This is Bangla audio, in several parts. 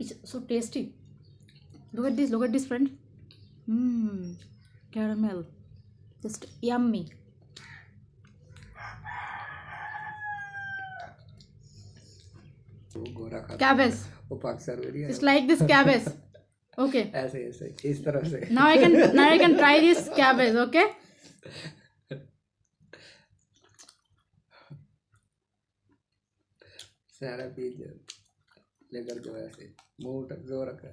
It's so tasty look at this look at this friend caramel just yummy cabbage it's like this cabbage okay ऐसे ऐसे इस तरह से now I can now I can try this cabbage okay Sarah Pigeon. লেজার করে আছে মৌটা জোর আঁকা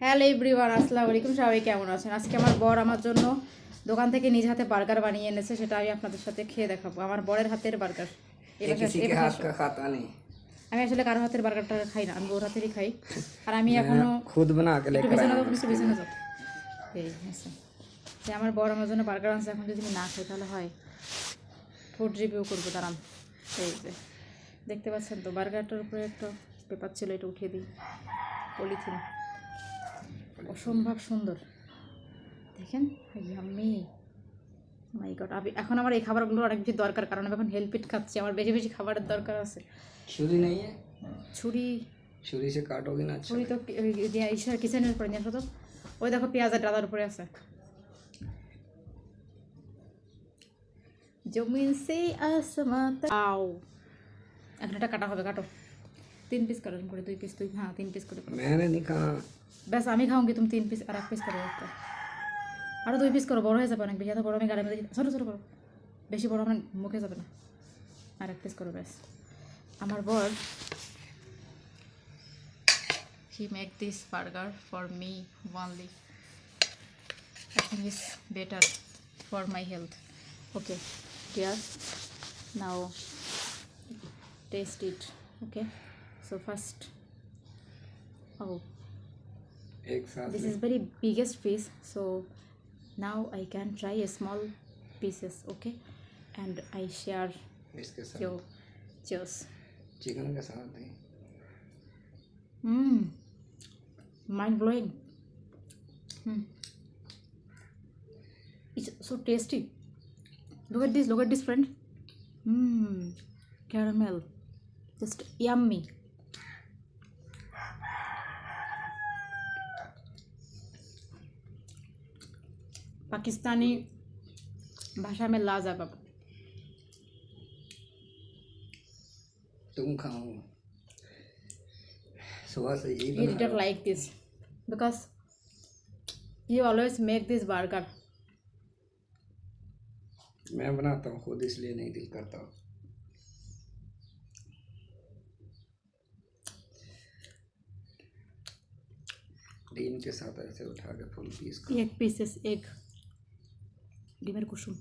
হ্যালো এভরিওয়ান আসসালামু আলাইকুম সবাই কেমন আছেন? আজকে আমার বর আমার জন্য দোকান থেকে নিজ হাতে বার্গার বানিয়ে এনেছে সেটা আমি আপনাদের সাথে খেয়ে দেখাবো। আমার বরের হাতের বার্গার। আমি আসলে কারও হাতের বার্গারটা খাই না আমি ওর হাতেরই খাই। আর আমি এখনও খুদ বানা বিছানা এই আচ্ছা। আমার বর আমার জন্য বার্গার আনছে এখন যদি না খাই তাহলে হয়। ফুড রিভিউ করব দাঁড়ান। এই যে। দেখতে পাচ্ছেন তো বার্গারটার উপরে একটা পেপার ছিল এটা উঠিয়ে দিই। পলিথিন। অসম্ভব সুন্দর। দেখেন আমি মাই গড আমি এখন আমার এই খাবারগুলো অনেক বেশি দরকার কারণ আমি এখন হেলপিট খাচ্ছি আমার বেশি বেশি খাবারের দরকার আছে। ছুরি নেই ছুরি। ছুরি সে কাটোগে না ছুরি তো ঈশ্বর কিচেনের উপরে নিয়ে তো? ওই দেখো পেঁয়াজের ডাদার উপরে আছে। জমিন সেই আসমাত আও। এখন এটা কাটা হবে কাটো তিন পিস কাটো এরকম করে দুই পিস তুই হ্যাঁ তিন পিস করে করো। मैंने नहीं कहा ব্যাস আমি খাওয়াঙ্গি তুমি তিন পিস আর এক পিস করো একটা আরও দুই পিস করো বড় হয়ে যাবে অনেক বেশি এত বড় আমি গাড়ির মধ্যে ছোটো ছোটো করো বেশি বড় আমার মুখে যাবে না আর এক পিস করো ব্যাস আমার বর he make this burger for me only I think it's better for my health okay here now taste it okay so first oh एक साथ this में is very biggest piece so now i can try a small pieces okay and i share इसके साथ your cheers चिकन के साथ नहीं mm. mind blowing mm. it's so tasty look at this look at this friend mm. caramel just yummy. Pakistani भाषा में लाजा बाबू तुम खाओ। सुबह से यही बना रहा like this because you always make this burger मैं बनाता हूँ खुद इसलिए नहीं दिल करता। हूँ डीम के साथ ऐसे उठा के फुल पीस को এক পিসেস এগ ডিমের কুসুম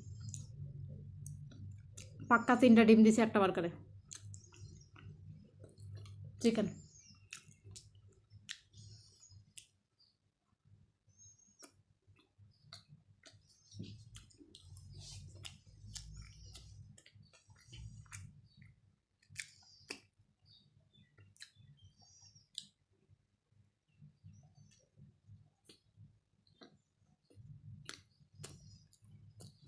পাক্কা তিনটা ডিম দিছে একটা বার্গারে চিকেন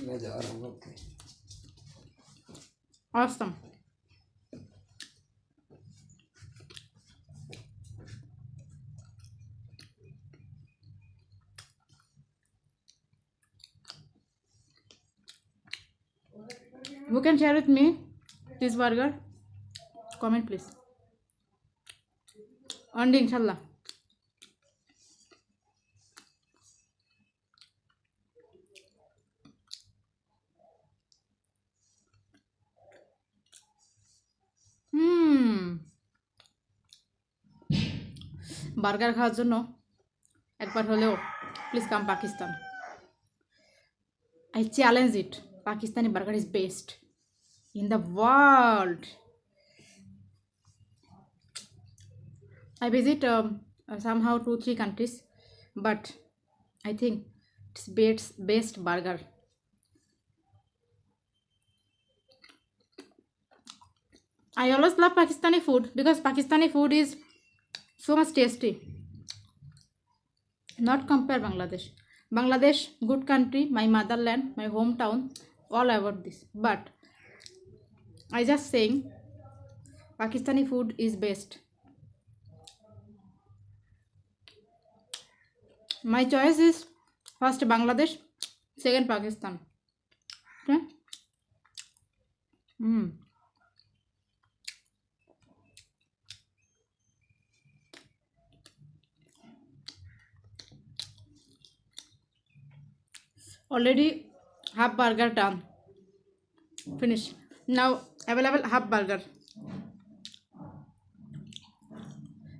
मैं वो can share with me this burger comment please अंडी इनशाला বার্গার খাওয়ার জন্য একবার হলেও please come Pakistan I challenge it burger is best in the world i visit um, uh, somehow two three countries but i think it's best best burger i always love pakistani food because pakistani food is so much tasty. Not compare bangladesh. Bangladesh good country my motherland my hometown all about this. But i just saying pakistani food is best. My choice is first bangladesh second pakistan. Okay? Mm. Already half burger done. Finish. Now available half burger.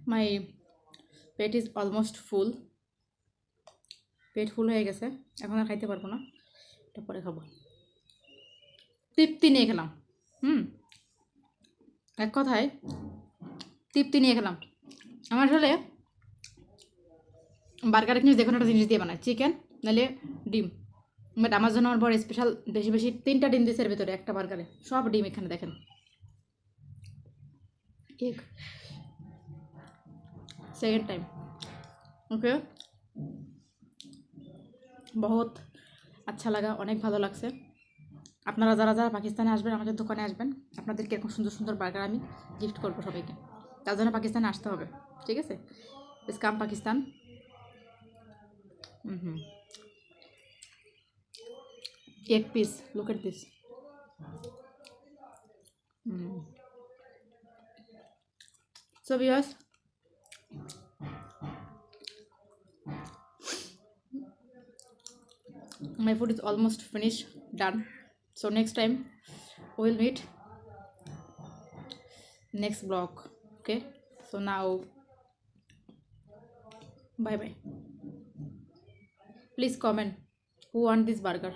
My পেট ইজ অলমোস্ট ফুল পেট ফুল হয়ে গেছে। এখন আর খাইতে পারব না। এটা পরে খাব। তৃপ্তি নিয়ে খেলাম। হুম। এক কথায় তৃপ্তি নিয়ে খেলাম। আমার আসলে বার্গার কিন্তু যে কোনো একটা জিনিস দিয়ে বানায়। চিকেন নাহলে ডিম। বাট আমার জন্য আমার বড় স্পেশাল বেশি বেশি তিনটা ডিম দিয়েছে এর ভিতরে, একটা বার্গারে সব ডিম এখানে, দেখেন। এক সেকেন্ড টাইম ওকে বহুত আচ্ছা লাগা, অনেক ভালো লাগছে। আপনারা যারা যারা পাকিস্তানে আসবেন, আমাদের দোকানে আসবেন আপনাদেরকে এরকম সুন্দর সুন্দর বার্গার আমি গিফট করব সবাইকে। তার জন্য পাকিস্তানে আসতে হবে, ঠিক আছে? ইস কাম পাকিস্তান। হুম হুম। egg piece. Look at this. Mm. so viewers my food is almost finished. Done. So next time we'll meet next block. okay? So now bye bye please comment who want this burger?